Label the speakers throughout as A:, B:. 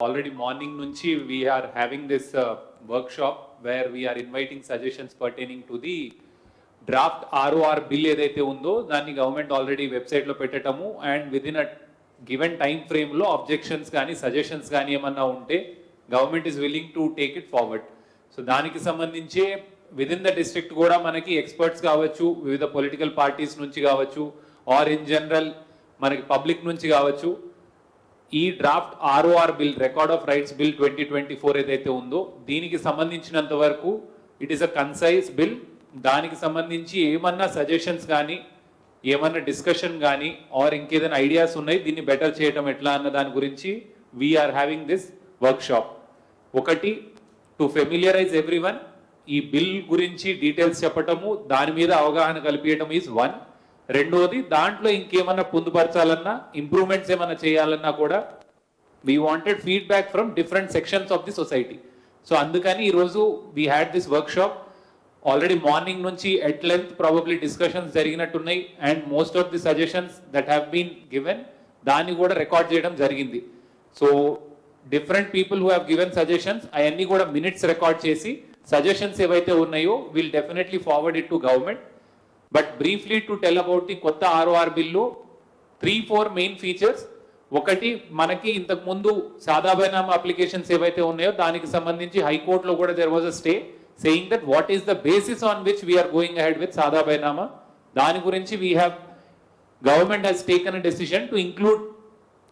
A: Already morning నుంచి we are having this uh, workshop where we are inviting suggestions pertaining to the draft ROR bill ఏదైతే ఉందో దాన్ని government already వెబ్సైట్లో పెట్టడము and within a given time ఫ్రేమ్లో objections కానీ suggestions కానీ ఏమన్నా ఉంటే government is willing to take it forward so దానికి సంబంధించి విదిన్ ద డిస్ట్రిక్ట్ కూడా మనకి ఎక్స్పర్ట్స్ కావచ్చు వివిధ పొలిటికల్ పార్టీస్ నుంచి కావచ్చు ఆర్ ఇన్ జనరల్ మనకి పబ్లిక్ నుంచి కావచ్చు ఈ draft ROR bill record of rights bill twenty twenty four ఏదైతే ఉందో దీనికి సంబంధించినంత వరకు it is a concise bill దానికి సంబంధించి ఏమన్నా సజెషన్స్ కానీ ఏమన్నా డిస్కషన్ కానీ ఆర్ ఇంకేదైనా ఐడియాస్ ఉన్నాయి దీన్ని బెటర్ చేయడం ఎట్లా అన్న దాని గురించి we're having this workshop ఒకటి టు ఫెమిలియరైజ్ ఎవ్రీ వన్ ఈ బిల్ గురించి డీటెయిల్స్ చెప్పటము దాని మీద అవగాహన కల్పించడం ఈజ్ వన్ రెండోది దాంట్లో ఇంకేమన్నా పొందుపరచాలన్నా ఇంప్రూవ్మెంట్స్ ఏమన్నా చేయాలన్నా కూడా we wanted feedback from different sections of the society so అందుకని ఈరోజు we had this workshop already morning నుంచి at length probably discussions జరిగినట్టున్నాయి and most of the suggestions that have been given దాన్ని కూడా రికార్డ్ చేయడం జరిగింది. So different people who have given suggestions అవన్నీ కూడా minutes record చేసి సజెషన్స్ ఏవైతే ఉన్నాయో will definitely forward it to government but briefly to tell about the కొత్త ROR bill three four main features ఒకటి మనకి ఇంతకు ముందు సాదా బైనామా అప్లికేషన్స్ ఏవైతే ఉన్నాయో దానికి సంబంధించి హైకోర్టులో కూడా there was a stay saying that what is the basis on which we're going ahead with సాదా బైనామా? దాని గురించి we have government has taken a decision to include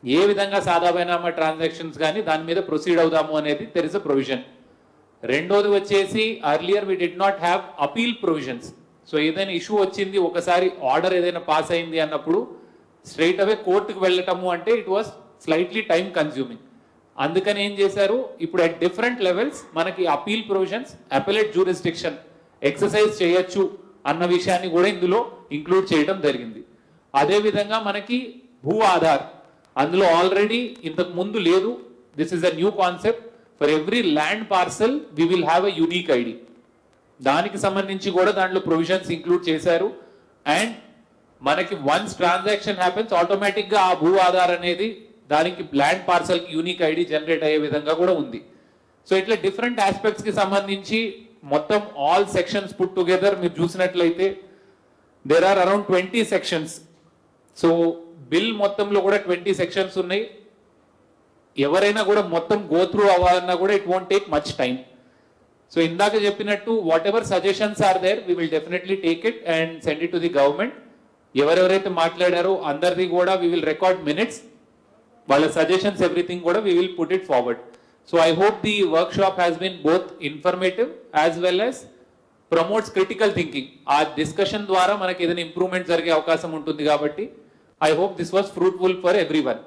A: ఏ విధంగా సాదా బైనామా ట్రాన్సాక్షన్స్ కానీ దాని మీద ప్రొసీడ్ అవుదాము అనేది తెలిసే ప్రొవిజన్ రెండోది వచ్చేసి earlier we did not have appeal provisions so ఏదైనా ఇష్యూ వచ్చింది ఒకసారి ఆర్డర్ ఏదైనా పాస్ అయింది అన్నప్పుడు స్ట్రైట్ అవే కోర్టుకు వెళ్ళటము అంటే it was slightly time consuming అందుకని ఏం చేశారు? ఇప్పుడు అట్ డిఫరెంట్ లెవెల్స్ మనకి appeal provisions appellate jurisdiction exercise చేయొచ్చు అన్న విషయాన్ని కూడా ఇందులో ఇంక్లూడ్ చేయడం జరిగింది. అదే విధంగా మనకి భూ ఆధార్ అందులో ఆల్రెడీ ఇంతకు ముందు లేదు. This is a new concept for every land parcel we will have a unique ID దానికి సంబంధించి కూడా దాంట్లో ప్రొవిజన్స్ ఇంక్లూడ్ చేశారు. అండ్ మనకి వన్స్ ట్రాన్సాక్షన్ హ్యాపెన్స్ ఆటోమేటిక్గా ఆ భూ ఆధార్ అనేది దానికి ల్యాండ్ పార్సల్కి యూనిక్ ఐడి జనరేట్ అయ్యే విధంగా కూడా ఉంది. సో ఇట్లా డిఫరెంట్ ఆస్పెక్ట్స్కి సంబంధించి మొత్తం ఆల్ సెక్షన్స్ పుట్ టుగెదర్ మీరు చూసినట్లయితే there are around twenty sections so bill మొత్తంలో కూడా ట్వంటీ సెక్షన్స్ ఉన్నాయి. ఎవరైనా కూడా మొత్తం గో త్రూ అవ్వాలన్నా కూడా it won't take much time so ఇందాక చెప్పినట్టు whatever suggestions are there we will definitely take it and send it to the government ఎవరెవరైతే మాట్లాడారో అందరిది కూడా వి విల్ రికార్డ్ మినిట్స్ వాళ్ళ సజెషన్స్ ఎవ్రీథింగ్ కూడా we will put it forward so I hope the workshop has been both informative as well as promotes critical thinking ఆ discussion ద్వారా మనకి ఏదైనా ఇంప్రూవ్మెంట్ జరిగే అవకాశం ఉంటుంది కాబట్టి I hope this was fruitful for everyone